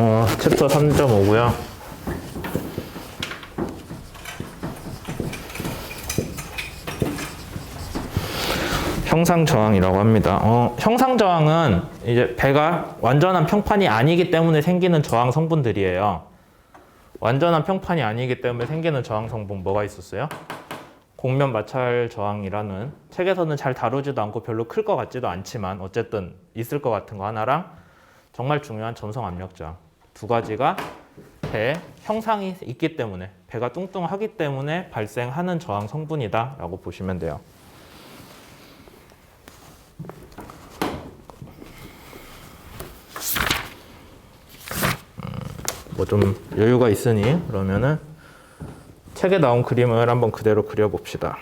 어, 챕터 3.5고요. 형상 저항이라고 합니다. 어, 형상 저항은 이제 배가 완전한 평판이 아니기 때문에 생기는 저항 성분들이에요. 완전한 평판이 아니기 때문에 생기는 저항 성분 뭐가 있었어요? 곡면 마찰 저항이라는 책에서는 잘 다루지도 않고 별로 클 것 같지도 않지만 어쨌든 있을 것 같은 거 하나랑 정말 중요한 점성 압력 저항 두 가지가 배 형상이 있기 때문에 배가 뚱뚱하기 때문에 발생하는 저항 성분이다라고 보시면 돼요. 뭐 좀 여유가 있으니 그러면은 책에 나온 그림을 한번 그대로 그려봅시다.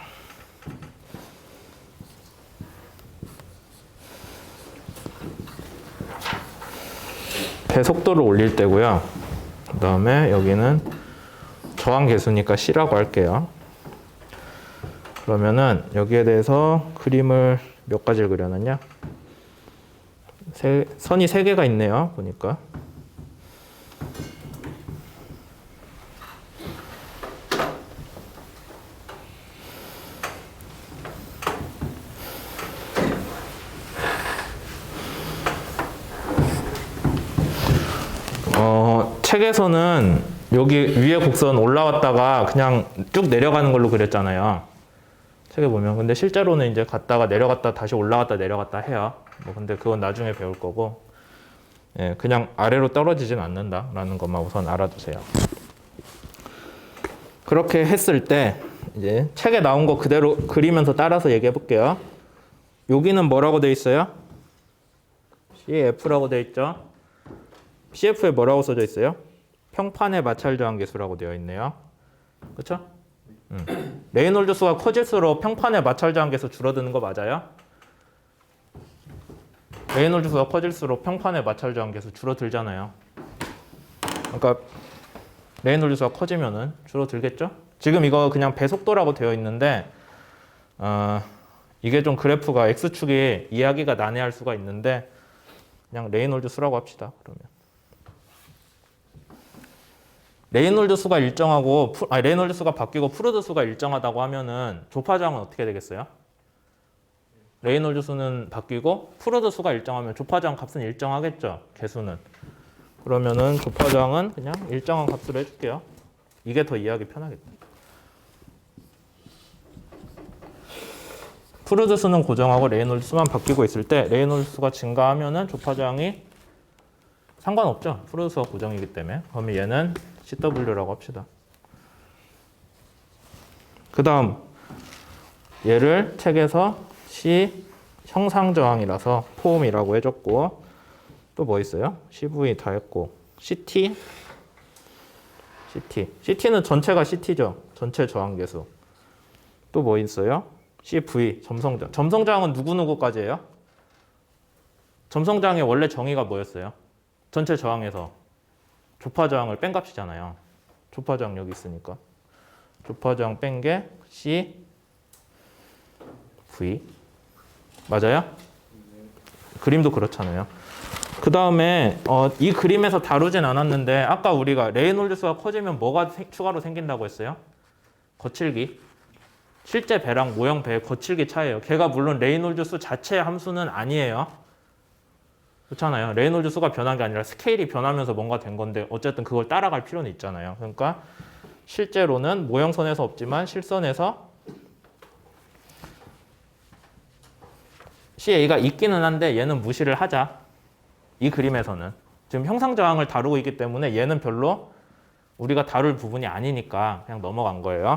배 속도를 올릴 때고요. 그 다음에 여기는 저항 계수니까 C라고 할게요. 그러면은 여기에 대해서 그림을 몇 가지를 그려놨냐? 세, 선이 세 개가 있네요. 보니까. 어, 책에서는 여기 위에 곡선 올라왔다가 그냥 쭉 내려가는 걸로 그렸잖아요. 책에 보면. 근데 실제로는 이제 갔다가 내려갔다 다시 올라갔다 내려갔다 해요. 뭐 근데 그건 나중에 배울 거고. 예, 그냥 아래로 떨어지진 않는다라는 것만 우선 알아두세요. 그렇게 했을 때 이제 책에 나온 거 그대로 그리면서 따라서 얘기해 볼게요. 여기는 뭐라고 돼 있어요? CF라고 돼 있죠. CF에 뭐라고 써져 있어요? 평판의 마찰 저항 계수라고 되어 있네요. 그렇죠? 음. 레이놀드 수가 커질수록 평판의 마찰 저항 계수 줄어드는 거 맞아요? 레이놀드 수가 커질수록 평판의 마찰 저항 계수 줄어들잖아요. 그러니까 레이놀드 수가 커지면은 줄어들겠죠? 지금 이거 그냥 배속도라고 되어 있는데 어, 이게 좀 그래프가 x축이 이해하기가 난해할 수가 있는데 그냥 레이놀드 수라고 합시다. 그러면 레이놀드 수가 일정하고 푸- 아니, 레이놀드 수가 바뀌고 프루드 수가 일정하다고 하면은 조파저항은 어떻게 되겠어요? 레이놀드 수는 바뀌고 프루드 수가 일정하면 조파저항 값은 일정하겠죠. 개수는. 그러면은 조파저항은 그냥 일정한 값으로 해줄게요. 이게 더 이해하기 편하겠다. 프루드 수는 고정하고 레이놀드 수만 바뀌고 있을 때 레이놀드 수가 증가하면은 조파저항이 상관없죠. 프루드 수가 고정이기 때문에. 그러면 얘는 CW라고 합시다. 그 다음 얘를 책에서 C 형상 저항이라서 폼이라고 해줬고 또 뭐 있어요? CV 다 했고 CT CT CT는 전체가 CT죠. 전체 저항 계수. 또 뭐 있어요? CV 점성저항. 점성저항은 누구누구까지예요? 점성저항의 원래 정의가 뭐였어요? 전체 저항에서 조파 저항을 뺀 값이잖아요. 조파 저항 여기 있으니까. 조파 저항 뺀 게 C V 맞아요? 그림도 그렇잖아요. 그 다음에 어, 이 그림에서 다루진 않았는데 아까 우리가 레이놀드 수가 커지면 뭐가 세- 추가로 생긴다고 했어요? 거칠기. 실제 배랑 모형 배의 거칠기 차이예요. 걔가 물론 레이놀드 수 자체의 함수는 아니에요. 그렇잖아요. 레이놀드 수가 변한 게 아니라 스케일이 변하면서 뭔가 된 건데 어쨌든 그걸 따라갈 필요는 있잖아요. 그러니까 실제로는 모형선에서 없지만 실선에서 CA가 있기는 한데 얘는 무시를 하자. 이 그림에서는 지금 형상 저항을 다루고 있기 때문에 얘는 별로 우리가 다룰 부분이 아니니까 그냥 넘어간 거예요.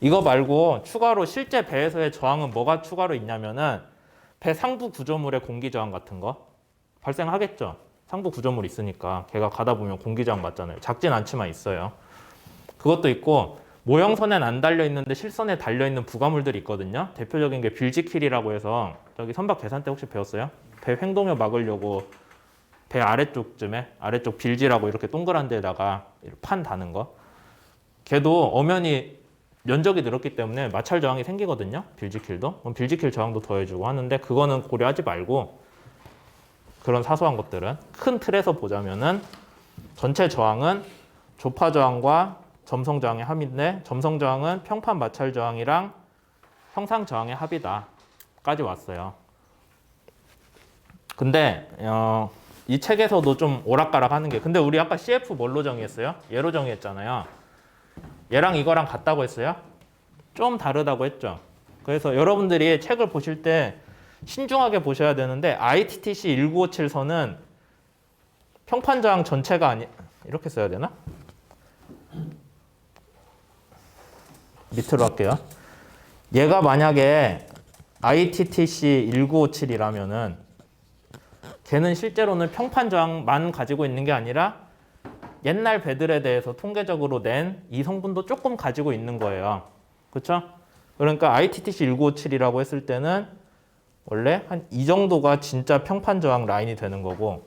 이거 말고 추가로 실제 배에서의 저항은 뭐가 추가로 있냐면은 배 상부 구조물의 공기 저항 같은 거 발생하겠죠. 상부 구조물 있으니까 걔가 가다 보면 공기 저항 맞잖아요. 작진 않지만 있어요. 그것도 있고 모형선엔 안 달려 있는데 실선에 달려 있는 부가물들이 있거든요. 대표적인 게 빌지킬이라고 해서 저기 선박 계산 때 혹시 배웠어요? 배 횡동을 막으려고 배 아래쪽쯤에 아래쪽 빌지라고 이렇게 동그란 데다가 판 다는 거. 걔도 엄연히 면적이 늘었기 때문에 마찰 저항이 생기거든요. 빌지킬도. 빌지킬 저항도 더해주고 하는데 그거는 고려하지 말고 그런 사소한 것들은 큰 틀에서 보자면은 전체 저항은 조파 저항과 점성 저항의 합인데 점성 저항은 평판 마찰 저항이랑 형상 저항의 합이다까지 왔어요. 근데 어, 이 책에서도 좀 오락가락 하는 게 근데 우리 아까 CF 뭘로 정의했어요? 얘로 정의했잖아요. 얘랑 이거랑 같다고 했어요? 좀 다르다고 했죠. 그래서 여러분들이 책을 보실 때 신중하게 보셔야 되는데 ITTC 1957선은 평판 저항 전체가 아니 이렇게 써야 되나? 밑으로 할게요. 얘가 만약에 ITTC 1957이라면은 걔는 실제로는 평판 저항만 가지고 있는 게 아니라 옛날 배들에 대해서 통계적으로 낸 이 성분도 조금 가지고 있는 거예요. 그렇죠? 그러니까 ITTC 1957이라고 했을 때는 원래 한 이 정도가 진짜 평판 저항 라인이 되는 거고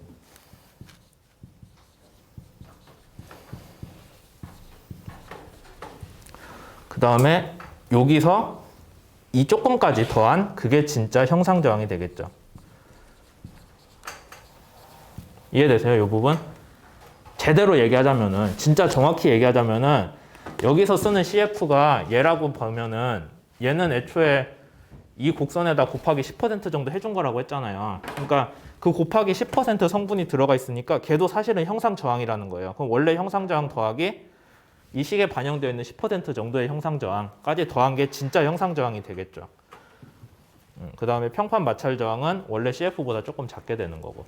그 다음에 여기서 이 조금까지 더한 그게 진짜 형상 저항이 되겠죠. 이해되세요? 이 부분? 제대로 얘기하자면은 진짜 정확히 얘기하자면은 여기서 쓰는 CF가 얘라고 보면은 얘는 애초에 이 곡선에다 곱하기 10% 정도 해준 거라고 했잖아요. 그러니까 그 곱하기 10% 성분이 들어가 있으니까 걔도 사실은 형상 저항이라는 거예요. 그럼 원래 형상 저항 더하기 이 식에 반영되어 있는 10% 정도의 형상 저항까지 더한 게 진짜 형상 저항이 되겠죠. 그 다음에 평판 마찰 저항은 원래 CF보다 조금 작게 되는 거고.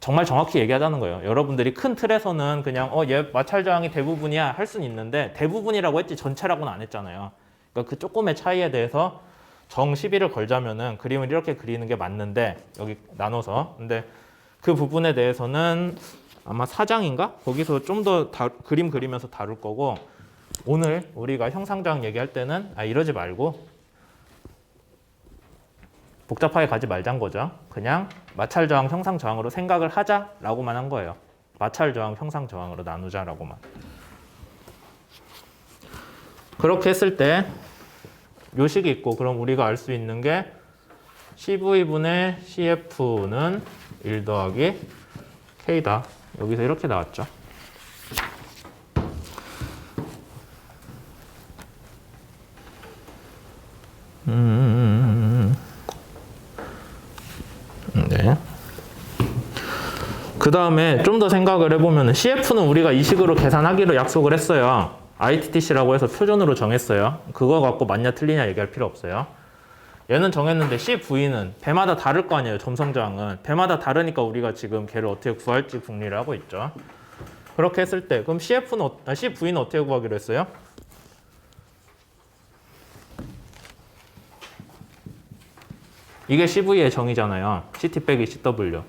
정말 정확히 얘기하자는 거예요. 여러분들이 큰 틀에서는 그냥 어 얘 마찰 저항이 대부분이야 할 수는 있는데 대부분이라고 했지 전체라고는 안 했잖아요. 그러니까 그 조금의 차이에 대해서 정 시비를 걸자면은 그림을 이렇게 그리는 게 맞는데 여기 나눠서 근데 그 부분에 대해서는 아마 사장인가 거기서 좀 더 그림 그리면서 다룰 거고 오늘 우리가 형상저항 얘기할 때는 아 이러지 말고 복잡하게 가지 말자는 거죠. 그냥 마찰 저항, 형상 저항으로 생각을 하자라고만 한 거예요. 마찰 저항, 형상 저항으로 나누자라고만. 그렇게 했을 때 요식이 있고 그럼 우리가 알 수 있는 게 CV분의 CF는 1 더하기 K다. 여기서 이렇게 나왔죠. 음. 네. 그 다음에 좀 더 생각을 해보면 CF는 우리가 이 식으로 계산하기로 약속을 했어요. ITTC라고 해서 표준으로 정했어요. 그거 갖고 맞냐 틀리냐 얘기할 필요 없어요. 얘는 정했는데 CV는 배마다 다를 거 아니에요. 점성저항은. 배마다 다르니까 우리가 지금 걔를 어떻게 구할지 궁리를 하고 있죠. 그렇게 했을 때 그럼 CF는 어, 아, CV는 어떻게 구하기로 했어요? 이게 CV의 정의잖아요. CT 빼기 CW.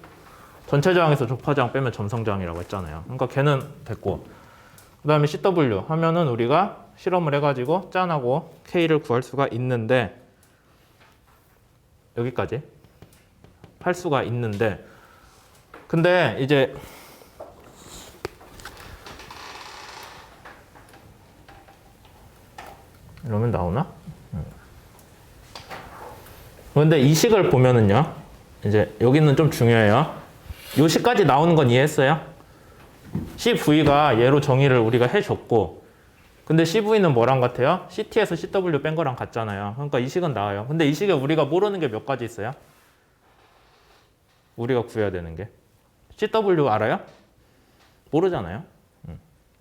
전체 저항에서 조파 저항 빼면 점성 저항이라고 했잖아요. 그러니까 걔는 됐고. 그 다음에 CW 하면은 우리가 실험을 해가지고 짠하고 K를 구할 수가 있는데 여기까지 할 수가 있는데 근데 이제 이러면 나오나? 근데 이 식을 보면은요 이제 여기는 좀 중요해요 요 식까지 나오는 건 이해했어요? CV가 얘로 정의를 우리가 해줬고 근데 CV는 뭐랑 같아요? CT에서 CW 뺀 거랑 같잖아요. 그러니까 이 식은 나와요. 근데 이 식에 우리가 모르는 게 몇 가지 있어요? 우리가 구해야 되는 게. CW 알아요? 모르잖아요.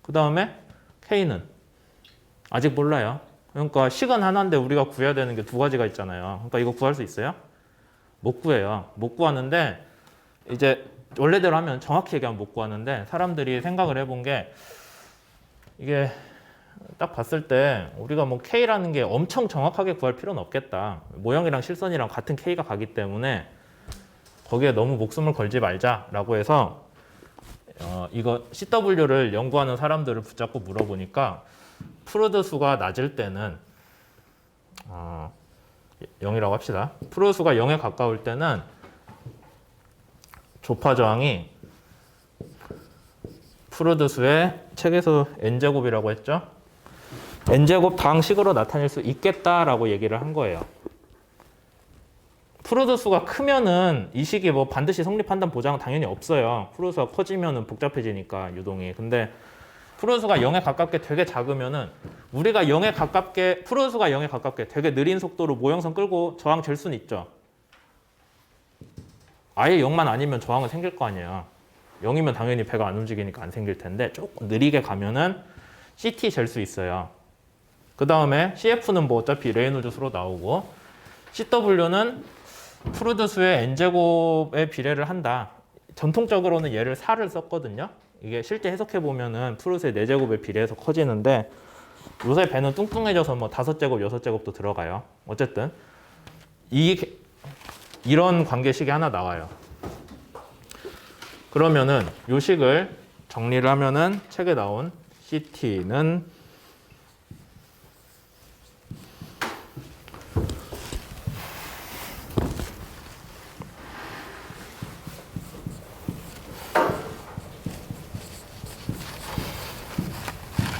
그 다음에 K는 아직 몰라요. 그러니까 식은 하나인데 우리가 구해야 되는 게 두 가지가 있잖아요. 그러니까 이거 구할 수 있어요? 못 구해요. 못 구하는데 이제 원래대로 하면 정확히 얘기하면 못 구하는데 사람들이 생각을 해본 게 이게 딱 봤을 때 우리가 뭐 K라는 게 엄청 정확하게 구할 필요는 없겠다. 모형이랑 실선이랑 같은 K가 가기 때문에 거기에 너무 목숨을 걸지 말자라고 해서 어, 이거 CW를 연구하는 사람들을 붙잡고 물어보니까 프루드 수가 낮을 때는 어, 0이라고 합시다. 프루드 수가 0에 가까울 때는 조파 저항이 프루드 수의 책에서 n제곱이라고 했죠. n제곱 방식으로 나타낼 수 있겠다라고 얘기를 한 거예요. 프로듀스가 크면은 이 시기에 뭐 반드시 성립한다는 보장은 당연히 없어요. 프로듀스가 커지면은 복잡해지니까 유동이. 근데 프로듀스가 0에 가깝게 되게 작으면은 우리가 0에 가깝게 프로듀스가 0에 가깝게 되게 느린 속도로 모형선 끌고 저항 될 수는 있죠. 아예 0만 아니면 저항은 생길 거 아니에요. 0이면 당연히 배가 안 움직이니까 안 생길 텐데 조금 느리게 가면은 CT 잴 수 있어요. 그 다음에 CF는 뭐 어차피 레이놀드 수로 나오고 CW는 프루드 수의 n제곱의 비례를 한다. 전통적으로는 얘를 4를 썼거든요. 이게 실제 해석해 보면은 프루드수의 4제곱의 비례해서 커지는데 요새 배는 뚱뚱해져서 뭐 5제곱, 6제곱도 들어가요. 어쨌든 이 이런 관계식이 하나 나와요. 그러면은 요 식을 정리를 하면은 책에 나온 CT는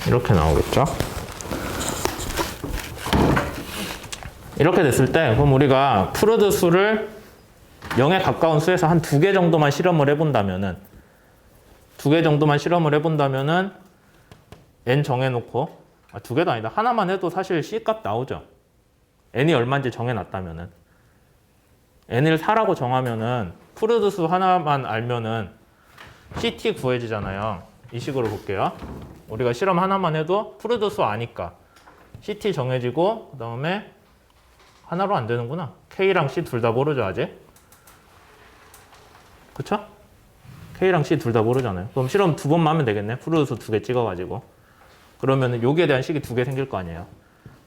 이렇게 나오겠죠. 이렇게 됐을 때 그럼 우리가 프루드 수를 0에 가까운 수에서 한 두 개 정도만 실험을 해본다면은 두 개 정도만 실험을 해본다면은 n 정해놓고 아, 두 개도 아니다 하나만 해도 사실 c 값 나오죠. n이 얼마인지 정해놨다면은 n을 4라고 정하면은 프루드 수 하나만 알면은 ct 구해지잖아요. 이 식으로 볼게요. 우리가 실험 하나만 해도 프루드 수 아니까 ct 정해지고 그 다음에 하나로 안 되는구나. K랑 C 둘 다 모르죠, 아직? 그쵸? K랑 C 둘 다 모르잖아요. 그럼 실험 두 번만 하면 되겠네. 프루드수 두 개 찍어가지고. 그러면은 여기에 대한 식이 두 개 생길 거 아니에요.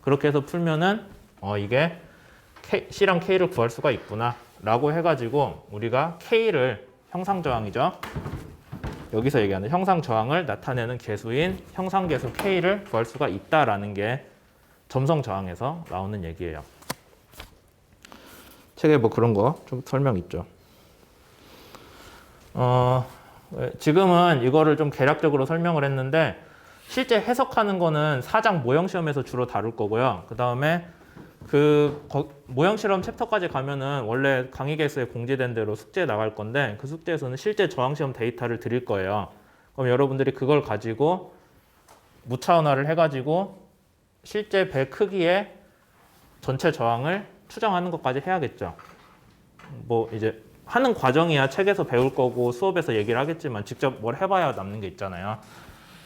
그렇게 해서 풀면은, 어, 이게 K, C랑 K를 구할 수가 있구나. 라고 해가지고 우리가 K를 형상저항이죠. 여기서 얘기하는 형상저항을 나타내는 개수인 형상개수 K를 구할 수가 있다라는 게 점성저항에서 나오는 얘기예요. 책에 뭐 그런 거 좀 설명 있죠. 어, 지금은 이거를 좀 개략적으로 설명을 했는데 실제 해석하는 거는 사장 모형 시험에서 주로 다룰 거고요. 그 다음에 그 거- 모형 실험 챕터까지 가면은 원래 강의 개수에 공지된 대로 숙제 나갈 건데 그 숙제에서는 실제 저항 시험 데이터를 드릴 거예요. 그럼 여러분들이 그걸 가지고 무차원화를 해가지고 실제 배 크기의 전체 저항을 추정하는 것까지 해야겠죠. 뭐 이제 하는 과정이야 책에서 배울 거고 수업에서 얘기를 하겠지만 직접 뭘 해봐야 남는 게 있잖아요.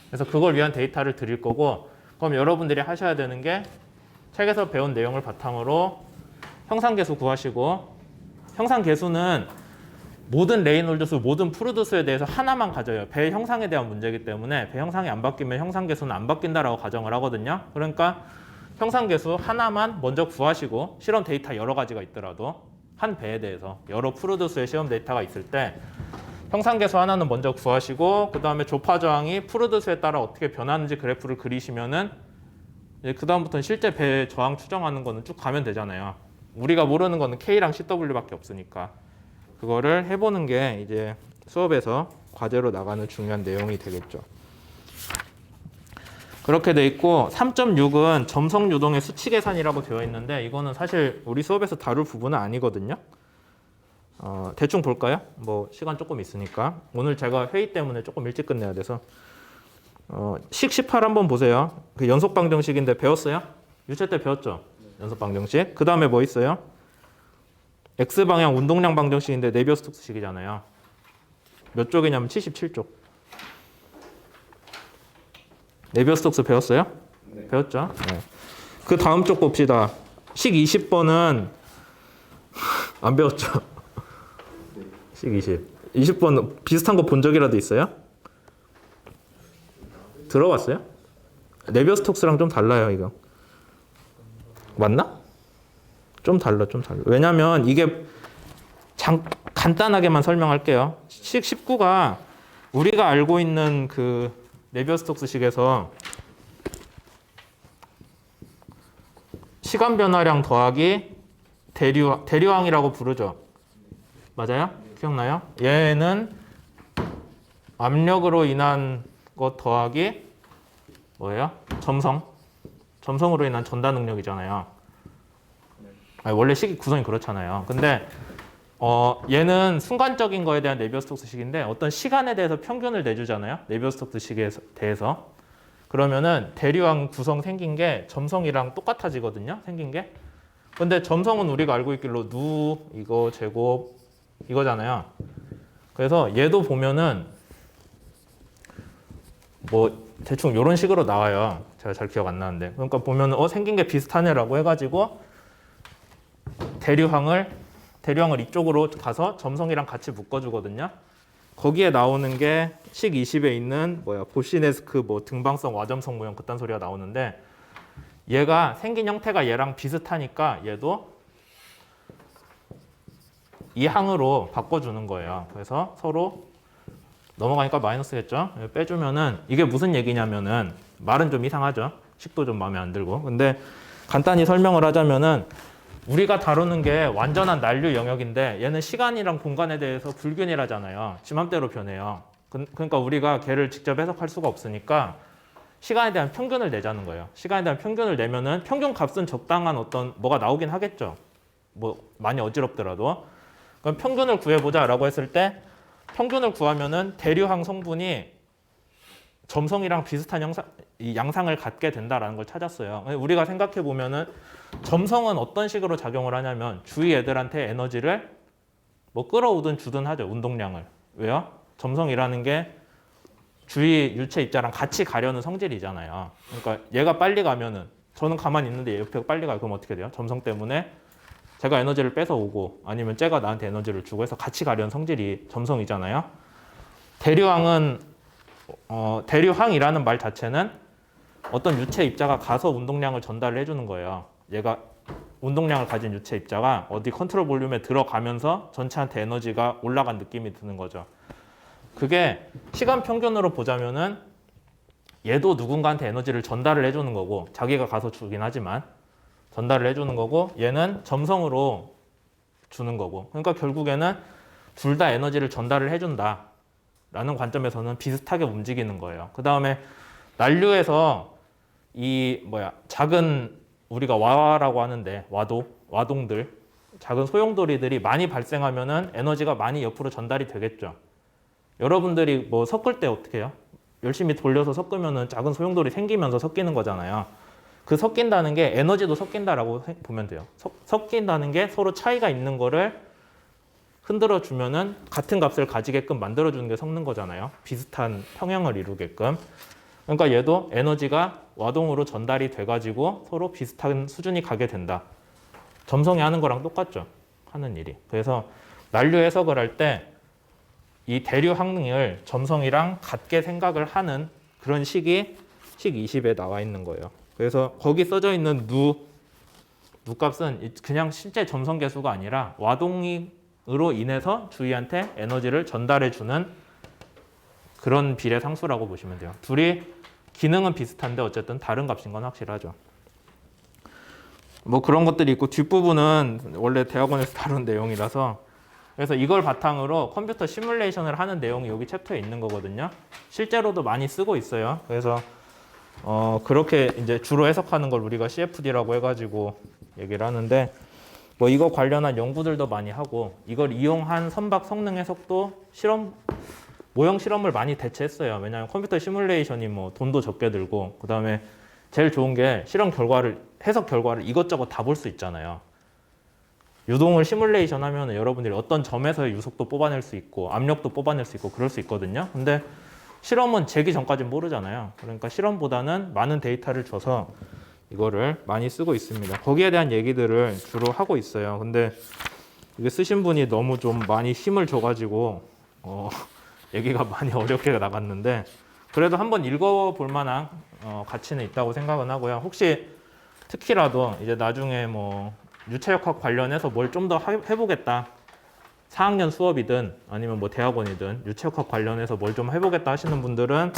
그래서 그걸 위한 데이터를 드릴 거고 그럼 여러분들이 하셔야 되는 게 책에서 배운 내용을 바탕으로 형상계수 구하시고 형상계수는 모든 레이놀드 수, 모든 프루드 수에 대해서 하나만 가져요. 배 형상에 대한 문제이기 때문에 배 형상이 안 바뀌면 형상계수는 안 바뀐다라고 가정을 하거든요. 그러니까 형상계수 하나만 먼저 구하시고 실험 데이터 여러 가지가 있더라도 한 배에 대해서 여러 수의 시험 데이터가 있을 때 형상계수 하나는 먼저 구하시고 그 다음에 조파 저항이 수에 따라 어떻게 변하는지 그래프를 그리시면은 그 다음부터는 실제 배 저항 추정하는 거는 쭉 가면 되잖아요. 우리가 모르는 거는 K랑 CW밖에 없으니까 그거를 해보는 게 이제 수업에서 과제로 나가는 중요한 내용이 되겠죠. 그렇게 돼 있고 3.6은 점성 유동의 수치 계산이라고 되어 있는데 이거는 사실 우리 수업에서 다룰 부분은 아니거든요. 어, 대충 볼까요? 뭐 시간 조금 있으니까 오늘 제가 회의 때문에 조금 일찍 끝내야 돼서 어, 식 18 한번 보세요. 그 연속 방정식인데 배웠어요? 유체 때 배웠죠? 연속 방정식. 그 다음에 뭐 있어요? x 방향 운동량 방정식인데 네비어스톡스식이잖아요. 몇 쪽이냐면 77쪽. 네비어스톡스 배웠어요? 배웠죠? 네. 그 다음 쪽 봅시다. 식 20번은 안 배웠죠? 식 20. 20번 비슷한 거 본 적이라도 있어요? 들어봤어요? 네비어스톡스랑 좀 달라요, 이거. 맞나? 좀 달라, 좀 달라. 왜냐면 이게 장, 간단하게만 설명할게요. 식 19가 우리가 알고 있는 그 네비어스톡스식에서 시간 변화량 더하기 대류 대류항이라고 부르죠. 맞아요? 기억나요? 얘는 압력으로 인한 것 더하기 뭐예요? 점성. 점성으로 인한 전달 능력이잖아요. 아니, 원래 식이 구성이 그렇잖아요. 근데 어, 얘는 순간적인 거에 대한 네비어스톡스 식인데 어떤 시간에 대해서 평균을 내주잖아요. 네비어스톡스 식에 대해서. 그러면은 대류항 구성 생긴 게 점성이랑 똑같아지거든요. 생긴 게. 근데 점성은 우리가 알고 있기로 누 이거 제곱 이거잖아요. 그래서 얘도 보면은 뭐 대충 이런 식으로 나와요. 제가 잘 기억 안 나는데. 그러니까 보면 어 생긴 게 비슷하네라고 해가지고 대류항을 대류항을 이쪽으로 가서 점성이랑 같이 묶어주거든요. 거기에 나오는 게 식 20에 있는 뭐야 보시네스크 뭐 등방성 와점성 모형 그딴 소리가 나오는데 얘가 생긴 형태가 얘랑 비슷하니까 얘도 이 항으로 바꿔주는 거예요. 그래서 서로 넘어가니까 마이너스겠죠. 빼주면은 이게 무슨 얘기냐면은 말은 좀 이상하죠. 식도 좀 마음에 안 들고. 근데 간단히 설명을 하자면은 우리가 다루는 게 완전한 난류 영역인데 얘는 시간이랑 공간에 대해서 불균이라잖아요. 지 맘대로 변해요. 그- 그러니까 우리가 걔를 직접 해석할 수가 없으니까 시간에 대한 평균을 내자는 거예요. 시간에 대한 평균을 내면은 평균 값은 적당한 어떤 뭐가 나오긴 하겠죠. 뭐 많이 어지럽더라도. 그럼 평균을 구해보자라고 했을 때 평균을 구하면은 대류항 성분이 점성이랑 비슷한 형상, 이 양상을 갖게 된다라는 걸 찾았어요. 우리가 생각해 보면은 점성은 어떤 식으로 작용을 하냐면 주위 애들한테 에너지를 뭐 끌어오든 주든 하죠. 운동량을. 왜요? 점성이라는 게 주위 유체 입자랑 같이 가려는 성질이잖아요. 그러니까 얘가 빨리 가면은 저는 가만히 있는데 얘 옆에 빨리 가요. 그럼 어떻게 돼요? 점성 때문에 제가 에너지를 뺏어 오고 아니면 쟤가 나한테 에너지를 주고 해서 같이 가려는 성질이 점성이잖아요. 대류항은 어, 대류항이라는 말 자체는 어떤 유체 입자가 가서 운동량을 전달을 해주는 거예요. 얘가 운동량을 가진 유체 입자가 어디 컨트롤 볼륨에 들어가면서 전체한테 에너지가 올라간 느낌이 드는 거죠. 그게 시간 평균으로 보자면은 얘도 누군가한테 에너지를 전달을 해주는 거고 자기가 가서 주긴 하지만 전달을 해주는 거고 얘는 점성으로 주는 거고 그러니까 결국에는 둘 다 에너지를 전달을 해준다 라는 관점에서는 비슷하게 움직이는 거예요 그 다음에 난류에서 이 뭐야 작은 우리가 와라고 하는데 와도 와동들 작은 소용돌이들이 많이 발생하면은 에너지가 많이 옆으로 전달이 되겠죠 여러분들이 뭐 섞을 때 어떻게 해요? 열심히 돌려서 섞으면은 작은 소용돌이 생기면서 섞이는 거잖아요. 그 섞인다는 게 에너지도 섞인다라고 세- 보면 돼요. 섞, 섞인다는 게 서로 차이가 있는 거를 흔들어 주면은 같은 값을 가지게끔 만들어 주는 게 섞는 거잖아요. 비슷한 평형을 이루게끔. 그러니까 얘도 에너지가 와동으로 전달이 돼 가지고 서로 비슷한 수준이 가게 된다. 점성이 하는 거랑 똑같죠. 하는 일이. 그래서 난류 해석을 할 때 이 대류 항능을 점성이랑 같게 생각을 하는 그런 식이 식 20에 나와 있는 거예요. 그래서 거기 써져 있는 누, 누 값은 이- 그냥 실제 점성 계수가 아니라 와동 으로 인해서 주위한테 에너지를 전달해 주는 그런 비례 상수라고 보시면 돼요. 둘이 기능은 비슷한데 어쨌든 다른 값인 건 확실하죠. 뭐 그런 것들이 있고 뒷부분은 원래 대학원에서 다룬 내용이라서 그래서 이걸 바탕으로 컴퓨터 시뮬레이션을 하는 내용이 여기 챕터에 있는 거거든요. 실제로도 많이 쓰고 있어요. 그래서 어 그렇게 이제 주로 해석하는 걸 우리가 CFD라고 해가지고 얘기를 하는데 뭐 이거 관련한 연구들도 많이 하고 이걸 이용한 선박 성능 해석도 실험 모형 실험을 많이 대체했어요. 왜냐하면 컴퓨터 시뮬레이션이 뭐 돈도 적게 들고 그 다음에 제일 좋은 게 실험 결과를 해석 결과를 이것저것 다 볼 수 있잖아요. 유동을 시뮬레이션 하면 여러분들이 어떤 점에서의 유속도 뽑아낼 수 있고 압력도 뽑아낼 수 있고 그럴 수 있거든요. 근데 실험은 재기 전까지는 모르잖아요. 그러니까 실험보다는 많은 데이터를 줘서 이거를 많이 쓰고 있습니다. 거기에 대한 얘기들을 주로 하고 있어요. 근데 이게 쓰신 분이 너무 좀 많이 힘을 줘가지고 어, 얘기가 많이 어렵게 나갔는데 그래도 한번 읽어볼 만한 어, 가치는 있다고 생각은 하고요. 혹시 특히라도 이제 나중에 뭐 유체역학 관련해서 뭘 좀 더 해보겠다. 4학년 수업이든 아니면 뭐 대학원이든 유체역학 관련해서 뭘 좀 해보겠다 하시는 분들은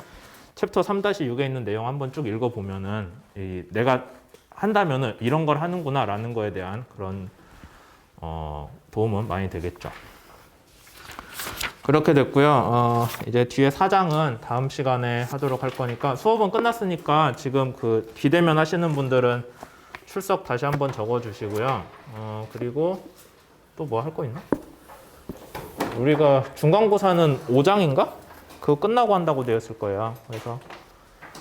챕터 3-6에 있는 내용 한번 쭉 읽어보면은 이 내가 한다면은 이런 걸 하는구나라는 거에 대한 그런 어, 도움은 많이 되겠죠. 그렇게 됐고요. 어, 이제 뒤에 사장은 다음 시간에 하도록 할 거니까 수업은 끝났으니까 지금 그 비대면 하시는 분들은 출석 다시 한번 적어주시고요. 어, 그리고 또 뭐 할 거 있나? 우리가 중간고사는 5장인가? 그거 끝나고 한다고 되었을 거예요. 그래서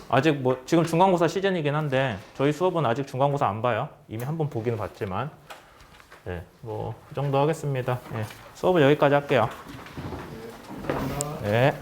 아직 뭐 지금 중간고사 시즌이긴 한데 저희 수업은 아직 중간고사 안 봐요. 이미 한 번 보기는 봤지만 네, 뭐 그 정도 하겠습니다. 예, 수업은 여기까지 할게요. 네.